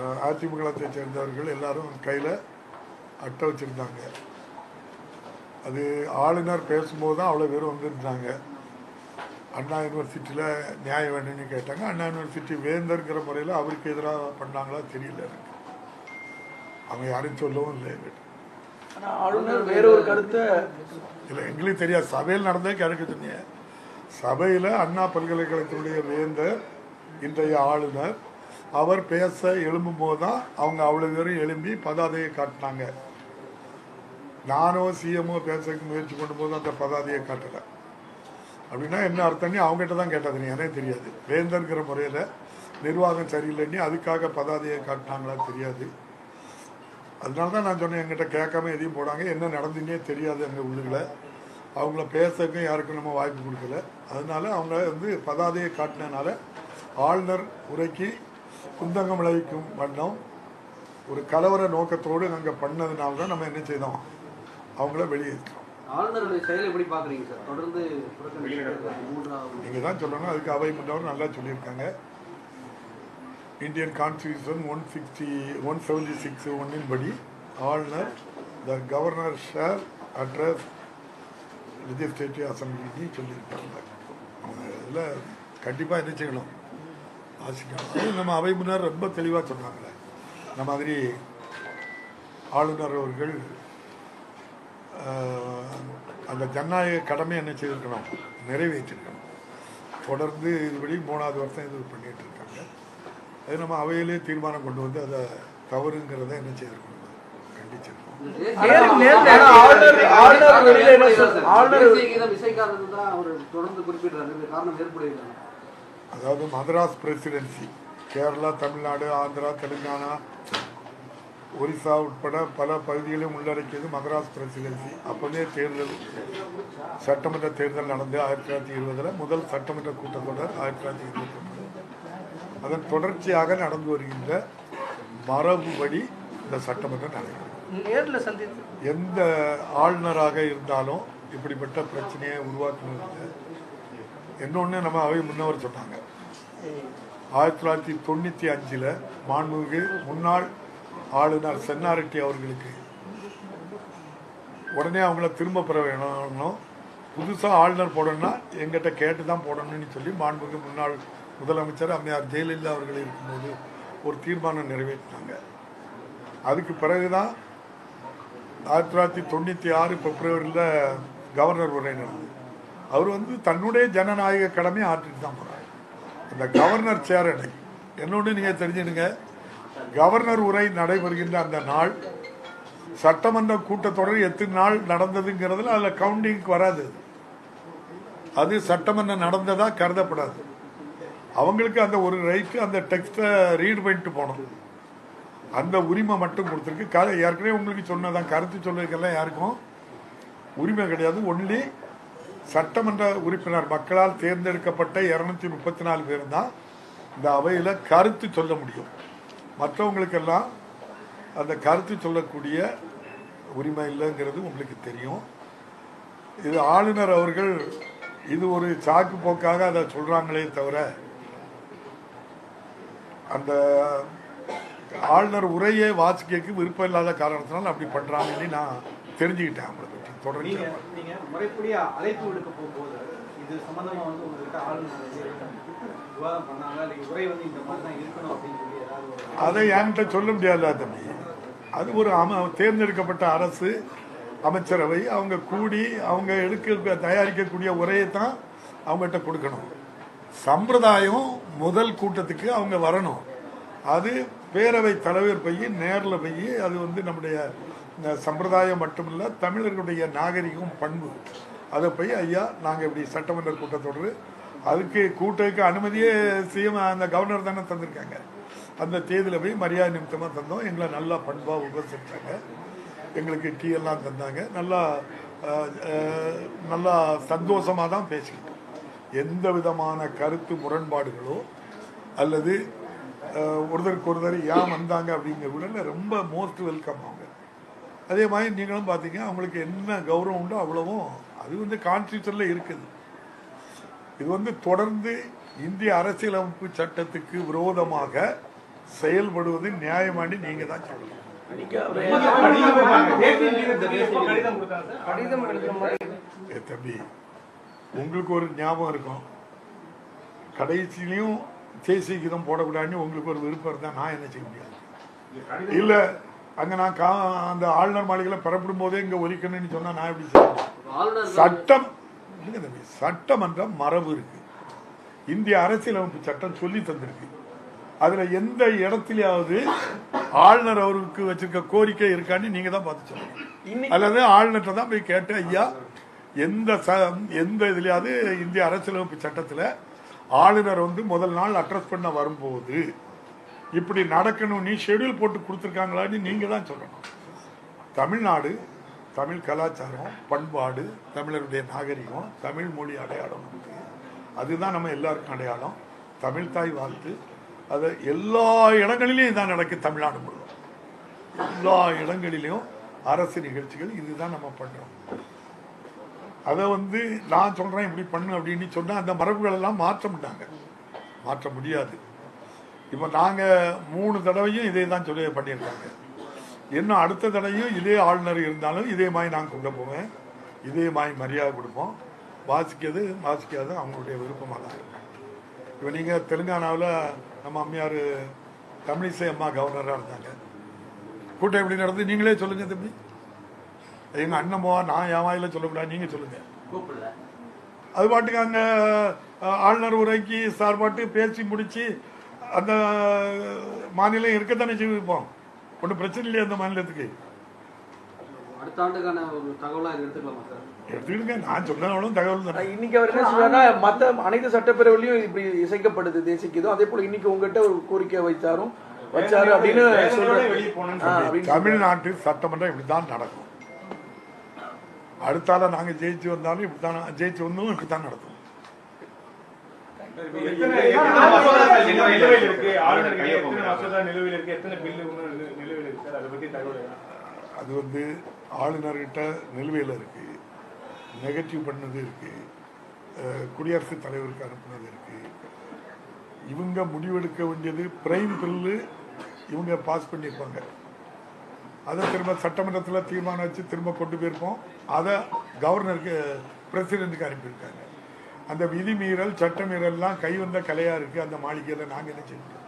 அதிமுகத்தை சேர்ந்தவர்கள் எல்லாரும் கையில் அட்டை வச்சுருந்தாங்க. அது ஆளுநர் பேசும்போது தான் அவ்வளோ பேர் வந்திருந்தாங்க. அண்ணா யூனிவர்சிட்டியில் நியாயம் வேணும்னு கேட்டாங்க. அண்ணா யூனிவர்சிட்டி வேந்தர்ங்கிற முறையில் அவருக்கு எதிராக பண்ணாங்களா தெரியல எனக்கு. அவங்க யாரும் சொல்லவும் இல்லை என்கிட்ட ஆனா ஆளுநர் வேற ஒரு கருத்தை இல்லை எங்களுக்கு தெரியாது. சபையில் நடந்தே கிழக்கு சொன்னீங்க. சபையில் அண்ணா பல்கலைக்கழகத்தினுடைய வேந்தர் இன்றைய ஆளுநர் அவர் பேச எழும்பும்போது தான் அவங்க அவ்வளோ பேரும் எழும்பி பதாதையை காட்டினாங்க. நானோ சிஎம்ஓ பேச முயற்சி பண்ணும்போது அந்த பதாதையை காட்டலை. அப்படின்னா என்ன அர்த்தம்னு அவங்ககிட்ட தான் கேட்டது எனக்கு தெரியாது. வேந்தர்ங்கிற முறையில் நிர்வாகம் சரியில்லைன்னு அதுக்காக பதாதையை காட்டினாங்களா தெரியாது. அதனால தான் நான் சொன்னேன் எங்கிட்ட கேட்காம எதையும் போடாங்க. என்ன நடந்துன்னே தெரியாது எங்கள் உள்ளுகளை அவங்கள பேசுறதுக்கும் யாருக்கும் நம்ம வாய்ப்பு கொடுக்கல. அதனால அவங்க வந்து பதாதையை காட்டினனால ஆளுநர் உரைக்கு குந்தகம் விளைவிக்கும் வண்ணம் ஒரு கலவர நோக்கத்தோடு நாங்கள் பண்ணதுனால தான் நம்ம என்ன செய்தோம்? அவங்கள வெளியேற்றோம் மூன்றாவது நீங்கள் தான் சொல்லணும். அதுக்கு அவை முன்னவர் நல்லா சொல்லியிருக்காங்க. Indian constitution one sixty one seventy six ஒன்னின் படி ஆளுநர் the governor shall address legislative அசம்பிளின்னு சொல்லியிருக்காங்க. இதில் கண்டிப்பாக என்ன செய்யணும்? அது நம்ம அவை முன்னர் ரொம்ப தெளிவாக சொன்னாங்களே. இந்த மாதிரி ஆளுநர் அவர்கள் அந்த ஜனநாயக கடமை என்ன செய்திருக்கணும்? நிறைவேற்றிருக்கணும். தொடர்ந்து இதுபடி மூணாவது வருஷம் இது பண்ணிட்டு இருக்காங்க. அது நம்ம அவையிலே தீர்மானம் கொண்டு வந்து அதை தவறுங்கிறத என்ன செய்திருக்கணும்? கண்டிச்சிருக்கோம் அதாவது மதராஸ் பிரசிடென்சி கேரளா தமிழ்நாடு ஆந்திரா தெலுங்கானா ஒரிசா உட்பட பல பகுதிகளையும் உள்ளடக்கியது மதராஸ் பிரசிடென்சி. அப்போதே தேர்தல் சட்டமன்ற தேர்தல் நடந்து ஆயிரத்தி தொள்ளாயிரத்தி இருபதில் முதல் சட்டமன்ற கூட்டத்தொடர் ஆயிரத்தி தொள்ளாயிரத்தி இருபத்தி ஒன்பது அதன் தொடர்ச்சியாக நடந்து வருகின்ற மரபுபடி இந்த சட்டமன்றம் நடைபெறும். எந்த ஆளுநராக இருந்தாலும் இப்படிப்பட்ட பிரச்சனையை உருவாக்குனதில்லை இன்னொன்று நம்ம அவை முன்னவர் சொன்னாங்க. ஆயிரத்தி தொள்ளாயிரத்தி தொண்ணூற்றி அஞ்சில் மாண்புமிகு முன்னாள் ஆளுநர் சென்னாரெட்டி அவர்களுக்கு உடனே அவங்கள திரும்ப பெற வேணும். புதுசாக ஆளுநர் போடணும்னா எங்கிட்ட கேட்டு தான் போடணும்னு சொல்லி மாண்புமிகு முன்னாள் முதலமைச்சர் அம்மையார் ஜெயலலிதா அவர்கள் இருக்கும்போது ஒரு தீர்மானம் நிறைவேற்றினாங்க. அதுக்கு பிறகு தான் ஆயிரத்தி தொள்ளாயிரத்தி தொண்ணூற்றி ஆறு பிப்ரவரியில் கவர்னர் உரை நடந்தது. அவர் வந்து தன்னுடைய ஜனநாயக கடமையை ஆற்றிட்டு தான் போகிறார் அந்த கவர்னர் சேர் அடை என்னொன்று நீங்கள் தெரிஞ்சுடுங்க கவர்னர் உரை நடைபெறுகின்ற அந்த நாள் சட்டமன்ற கூட்டத்தொடர் எத்தனை நாள் நடந்ததுங்கிறதுல அதில் கவுண்டிங்க்கு வராது. அது. சட்டமன்றம் நடந்ததாக கருதப்படாது. அவங்களுக்கு அந்த ஒரு ரைட்டு அந்த டெக்ஸ்ட்டை ரீட் பண்ணிட்டு போனது அந்த உரிமை மட்டும் கொடுத்துருக்கு. க ஏற்கனவே உங்களுக்கு சொன்னதான் கருத்து சொல்வதற்கெல்லாம் யாருக்கும் உரிமை கிடையாது. ஒன்லி சட்டமன்ற உறுப்பினர் மக்களால் தேர்ந்தெடுக்கப்பட்ட இருநூத்தி முப்பத்தி நாலு பேர் தான் இந்த அவையில் கருத்து சொல்ல முடியும். மற்றவங்களுக்கெல்லாம் அந்த கருத்து சொல்லக்கூடிய உரிமை இல்லைங்கிறது உங்களுக்கு தெரியும். இது ஆளுநர் அவர்கள் இது ஒரு சாக்கு போக்காக அதை சொல்றாங்களே தவிர அந்த ஆளுநர் உரையை வாசிக்க விருப்பம் இல்லாத காரணத்தினால அப்படி பண்றாங்கன்னு நான் தெரிஞ்சுக்கிட்டேன் அவங்களுக்கு தொடர்ந்து நீங்க முறைப்படியா அழைப்பு விடுக்க போகும்போது இது சம்பந்தமா வந்து உங்ககிட்ட ஆளுநர் வந்து விவாதம் பண்ணாங்க இல்ல உரை வந்து இந்த மாதிரி தான் இருக்கணும் அப்படின்னு சொல்லி ஏதாவது ஒரு அதை என்கிட்ட சொல்ல முடியாதுல்ல தம்பி. அது ஒரு அம தேர்ந்தெடுக்கப்பட்ட அரசு அமைச்சரவை அவங்க கூடி அவங்க எடுக்க தயாரிக்கக்கூடிய உரையை தான் அவங்ககிட்ட கொடுக்கணும். சம்பிரதாயம் முதல் கூட்டத்துக்கு அவங்க வரணும். அது பேரவை தலைவர் போய் நேரில் போய் அது வந்து நம்முடைய இந்த சம்பிரதாயம் மட்டுமில்ல தமிழர்களுடைய நாகரிகம் பண்பு. அதை போய் ஐயா நாங்கள் இப்படி சட்டமன்ற கூட்டத்தொடர் அதுக்கு கூட்டத்துக்கு அனுமதியே சிஎம் அந்த கவர்னர் தானே தந்திருக்காங்க. அந்த தேதியில் போய் மரியாதை நிமித்தமாக தந்தோம். எங்களை நல்லா பண்பாக உபசரித்தாங்க எங்களுக்கு டீ எல்லாம் தந்தாங்க. நல்லா நல்லா சந்தோஷமாக தான் பேசிக்கிட்டோம் எந்த விதமான கருத்து முரண்பாடுகளோ அல்லது ஒருதருக்கு ஒருத்தருக்கு ஒருத்தர் ஏன் வந்தாங்க அப்படிங்கிற கூட ரொம்ப மோஸ்ட் வெல்கம் அவங்க. அதே மாதிரி நீங்களும் பார்த்தீங்க அவங்களுக்கு என்ன கௌரவம் உண்டோ அவ்வளவும் அது வந்து கான்ஸ்டியூஷனில் இருக்குது. இது வந்து தொடர்ந்து இந்திய அரசியலமைப்பு சட்டத்துக்கு விரோதமாக செயல்படுவது நியாயமாண்டி நீங்க தான் சொல்லணும். தம்பி உங்களுக்கு ஒரு ஞாபகம் இருக்கும். கடைசியிலையும் தேசிய கீதம் போடக்கூடாதுன்னு உங்களுக்கு ஒரு விருப்பம் இருந்தா நான் என்ன செய்ய முடியாது? இல்ல அங்க நான் கா அந்த ஆளுநர் மாளிகையில் பெறப்படும் போதே இங்க ஒலிக்கணும்னு சொன்னா நான் எப்படி செய்ய முடியும்? ஆளுநர் சட்டம் இல்லைங்க தம்பி? சட்டமன்ற மரபு இருக்கு. இந்திய அரசியலமைப்பு சட்டம் சொல்லி தந்திருக்கு. அதுல எந்த இடத்துலயாவது ஆளுநர் அவருக்கு வச்சிருக்க கோரிக்கை இருக்கான்னு நீங்க தான் பார்த்து சொல்லணும் அல்லது ஆளுநர்கிட்ட தான் போய் கேட்டு ஐயா எந்த ச எந்த இதுலயாவது இந்திய அரசியலமைப்பு சட்டத்துல ஆளுநர் வந்து முதல் நாள் அட்ரஸ் பண்ண வரும்போது இப்படி நடக்கணும் நீ ஷெட்யூல் போட்டு கொடுத்துருக்காங்களான்னு நீங்கள் தான் சொல்லணும். தமிழ்நாடு தமிழ் கலாச்சாரம் பண்பாடு தமிழருடைய நாகரிகம் தமிழ் மொழி அடையாளம் இருக்கு அதுதான் நம்ம எல்லாருக்கும் அடையாளம். தமிழ் தாய் வாழ்த்து. அதை எல்லா இடங்களிலையும் இதான் நடக்குது தமிழ்நாடு முழுவதும். எல்லா இடங்களிலையும் அரசு நிகழ்ச்சிகள் இதுதான் நம்ம பண்ணுறோம் அதை வந்து நான் சொல்கிறேன் இப்படி பண்ணு அப்படின்னு சொன்னால் அந்த மரபுகளெல்லாம் மாற்ற மாட்டாங்க. மாற்ற முடியாது. இப்போ நாங்க மூணு தடவையும் இதே தான் சொல்லி பண்ணியிருக்காங்க. இன்னும் அடுத்த தடவையும் இதே ஆளுநர் இருந்தாலும் இதே மாதிரி நான் கொண்டு போவேன். இதே மாதிரி மரியாதை கொடுப்போம். வாசிக்கிறது வாசிக்காது அவங்களுடைய விருப்பமாக தான் இருக்கும். இப்போ நீங்கள் தெலுங்கானாவில் நம்ம அம்மையார் தமிழிசை அம்மா கவர்னராக இருந்தாங்க. கூட்டம் எப்படி நடந்து நீங்களே சொல்லுங்க தம்பி. எங்கள் அண்ணன் போவா நான் என் வாயில சொல்லக்கூடாது நீங்கள் சொல்லுங்க. கூப்பிடல. அது பாட்டுக்கு அங்கே ஆளுநர் உரைக்கு சார்பாட்டு பேசி முடிச்சு அந்த மாநிலம் இருக்கத்தானே செய்விப்போம் ஒன்றும் பிரச்சனை இல்லையா அந்த மாநிலத்துக்கு? அடுத்த ஆண்டுக்கான ஒரு தகவலா இது எடுத்துக்கலாமா சார்? எடுத்துக்கிடுங்க. நான் சொன்னவளும் தகவல் தானே. இன்னைக்கு அவர் என்ன அனைத்து சட்டப்பேரவையிலும் இப்படி இசைக்கப்படுது தேசிய கீதம் அதே போல இன்னைக்கு உங்ககிட்ட ஒரு கோரிக்கை வைத்தாரும் வச்சாரு அப்படின்னு தமிழ்நாட்டு சட்டமன்றம் இப்படி தான் நடக்கும். அடுத்தால நாங்க ஜெயிச்சு வந்தாலும் இப்படித்தான் ஜெயிச்சு வந்தோம் இப்படித்தான் நடக்கும். அது வந்து ஆளுநர்கிட்ட நிலுவையில் இருக்கு நெகட்டிவ் பண்ணது இருக்கு குடியரசுத் தலைவருக்கு அனுப்புனது இருக்கு. இவங்க முடிவெடுக்க வேண்டியது பிரைம் பில்லு இவங்க பாஸ் பண்ணியிருப்பாங்க. அதை திரும்ப சட்டமன்றத்தில் தீர்மானம் வச்சு திரும்ப கொண்டு போயிருப்போம் அதை கவர்னருக்கு பிரசிடென்ட்டுக்கு அனுப்பியிருக்காங்க. அந்த விதிமீறல் சட்டமீறல்லாம் கை வந்த கலையா இருக்கு அந்த மாளிகையில். நாங்கள் என்ன செஞ்சோம்